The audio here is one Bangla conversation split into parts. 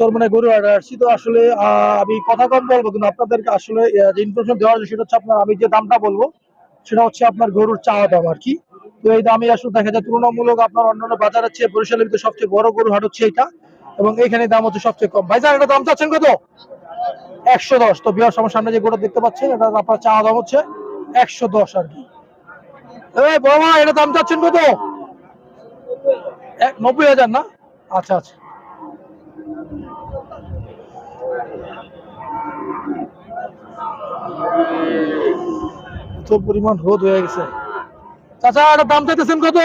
চরমনে গরু হাট আসছি তো আসলে আমি কথা কম বলব, কিন্তু আপনাদেরকে আসলে যে ইনফরমেশন দেওয়া হয়েছে সেটা হচ্ছে আপনার, আমি যে দামটা বলব, সেটা হচ্ছে আপনার গরুর চাওয়া দাম আর কি। তো এই দামে আসলে দেখা যায় তুলনামূলক আপনার অন্যান্য বাজারের চেয়ে বরিশালের ভিতরে সবচেয়ে বড় গরু হাট হচ্ছে এটা এবং এখানে দাম হচ্ছে সবচেয়ে কম। ভাইজান এটা দাম চাচ্ছেন কত? একশো দশ। তো বিহার আমার সামনে যে গরু দেখতে পাচ্ছেন, এটা আপনার চাওয়া দাম হচ্ছে একশো দশ আর কি। বাবা এটা দাম চাচ্ছেন কত? নব্বই হাজার না? আচ্ছা আচ্ছা। পরিমাণ রোদ হয়ে গেছে। চাচা এটা দাম চাইতেছেন কত?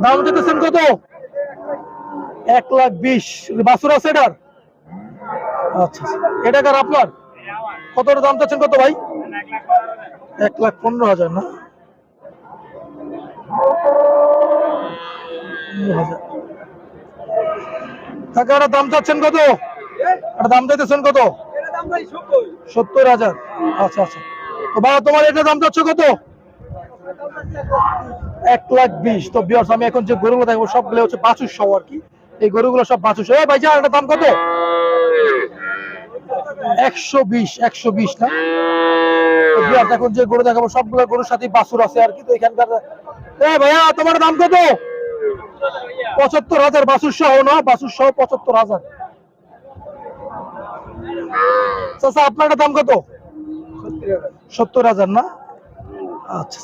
দাম চাইতেছেন কত? এক লাখ বিশ। বাসুর আছে এটার? আচ্ছা আচ্ছা। এটা কার আপনার? কত দাম চাচ্ছেন কত ভাই? এক লাখ পনেরো হাজার না? হাজার। কাকা দাম চাচ্ছেন কত? দাম চাইতেছেন কত? সত্তর হাজার। আচ্ছা আচ্ছা। তো বাবা তোমার এটা দাম চাচ্ছ কত? এক লাখ বিশ। তো বিয়ার্স আমি এখন যে গরুগুলো দেখব, সবগুলো হচ্ছে বাছুর আর কি। এই গরুগুলো সব বাছুর ভাই, যা দাম কত? একশো বিশ একশো বিশ না? এখন যে গরু দেখাবো, সবগুলো গরুর সাথে বাছুর আছে আর কি। তো এখানকার ভাইয়া, তোমার দাম কত? পঁচাত্তর হাজার বাছুর সহ না, বাছুর সহ পঁচাত্তর হাজার। চাচা, আপনার দাম কত? সত্তর হাজার না? আচ্ছা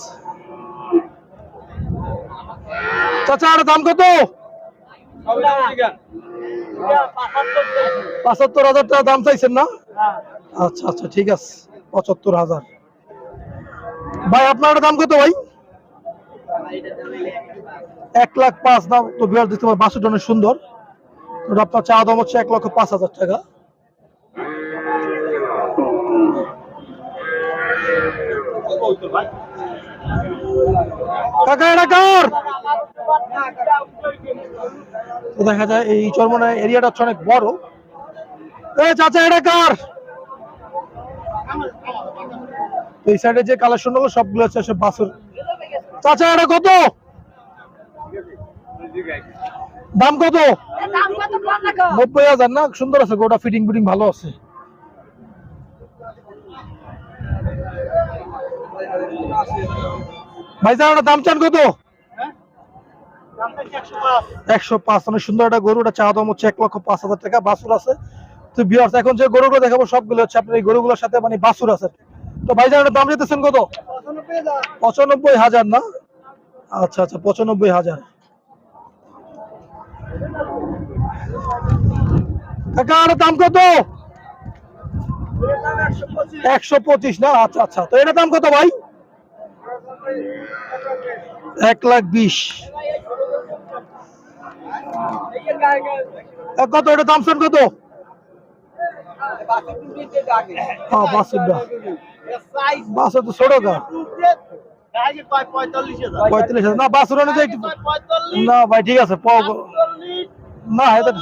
চাচা, আর দাম কত? পঁচাত্তর হাজার টাকা দাম চাইছেন না? আচ্ছা আচ্ছা ঠিক আছে, পঁচাত্তর হাজার। ভাই, আপনার দাম কত ভাই? এক লাখ পাঁচ দাম, তো বিহার দিতে পারে বাসুটা অনেক সুন্দর। আপনার চা দাম হচ্ছে এক লক্ষ পাঁচ হাজার টাকা। দেখা যায় এই চরমনা এরিয়াটা হচ্ছে অনেক বড়। চাচা, এটা কার? এই সাইডে যে কালেকশনগুলো, সবগুলো হচ্ছে বাসুর চাচা, এটা কত? দাম কত? নব্বই হাজার না? সুন্দর আছে, গোটা ফিটিং ফিটিং ভালো আছে। দাম চান কত? একশো পাঁচ, অনেক সুন্দর একটা গরু, ওটা চাওয়া দাম হচ্ছে এক লক্ষ পাঁচ হাজার টাকা, বাছুর আছে। তো এখন যে গরুগুলো দেখাবো, সবগুলো হচ্ছে আপনার এই গরুগুলোর সাথে মানে বাছুর আছে। তো ওটা দাম দিতেছেন কত? পঁচানব্বই হাজার না? আচ্ছা আচ্ছা পঁচানব্বই হাজার। কাকা দাম কত? একশো পঁচিশ না? আচ্ছা আচ্ছা তো এটার দাম কত ভাই? এক লাখ বিশ। কত? এটা দাম শুন কত? হ্যাঁ বাসুরটা বাসুর তো ছোট গা পঁয়তাল্লিশ হাজার? না বাসুর অনুযায়ী না ভাই ঠিক আছে না এটা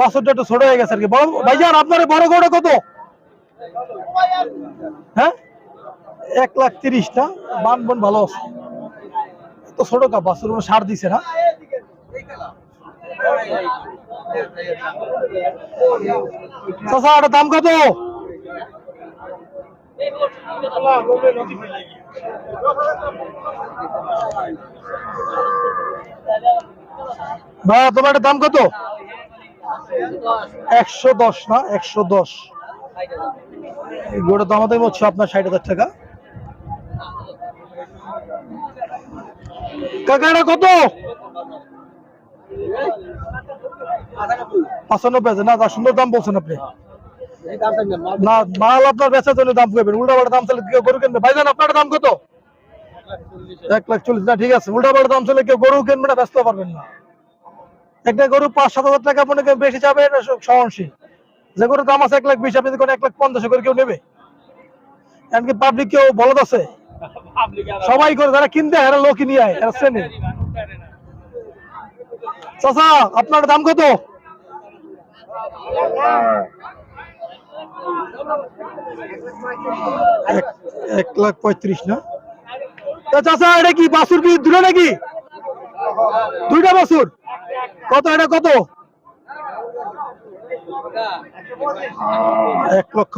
বাসুরটা একটু ছোট হয়ে গেছে আর কি। বড় ভাইজান আপনার বড় গরুটা কত? হ্যাঁ? এক লাখ তিরিশটা বান বন ভালো আছে। তো ছোট কা বাসুর কোনো সার দিছে না? চাচা এটার দাম কত? ভাইয়া, তোমার দাম কত? একশো দশ না? একশো দশ। গরুটার দাম আমাদের হচ্ছে আপনার ষাট হাজার টাকা। কাকাটা কত? পঁচানব্বই হাজার। না তা সুন্দর দাম বলছেন আপনি। না? মাল আপনার বেচার জন্য দাম করবেন উল্টা পাল্টা দাম চলে কেউ গরু কিনবে। ভাইজান আপনার দাম কত? এক লাখ চল্লিশ। না ঠিক আছে। উল্টা পাল্টা দাম চলে কেউ গরু কিনবে না ব্যস্ত পারবেন না। একটা গরু পাঁচ সাত হাজার টাকা মনে করেন বেশি যাবে এটা সহনশীল। যে গরুর দাম আছে এক লাখ বিশ আপনি যদি এক লাখ পঞ্চাশ করে কেউ নেবে। এমনকি পাবলিক কেউ বলদ আছে। সবাই করে যারা কিনতে হয় এরা লোকই নিয়ে আয় এরা শ্রেণি চাচা আপনার দাম কত? এক- লাখ পঁয়ত্রিশ না? চাচা এটা কি বাসুর কি দুটো নাকি? দুইটা বাসুর কত এটা কত? এক লক্ষ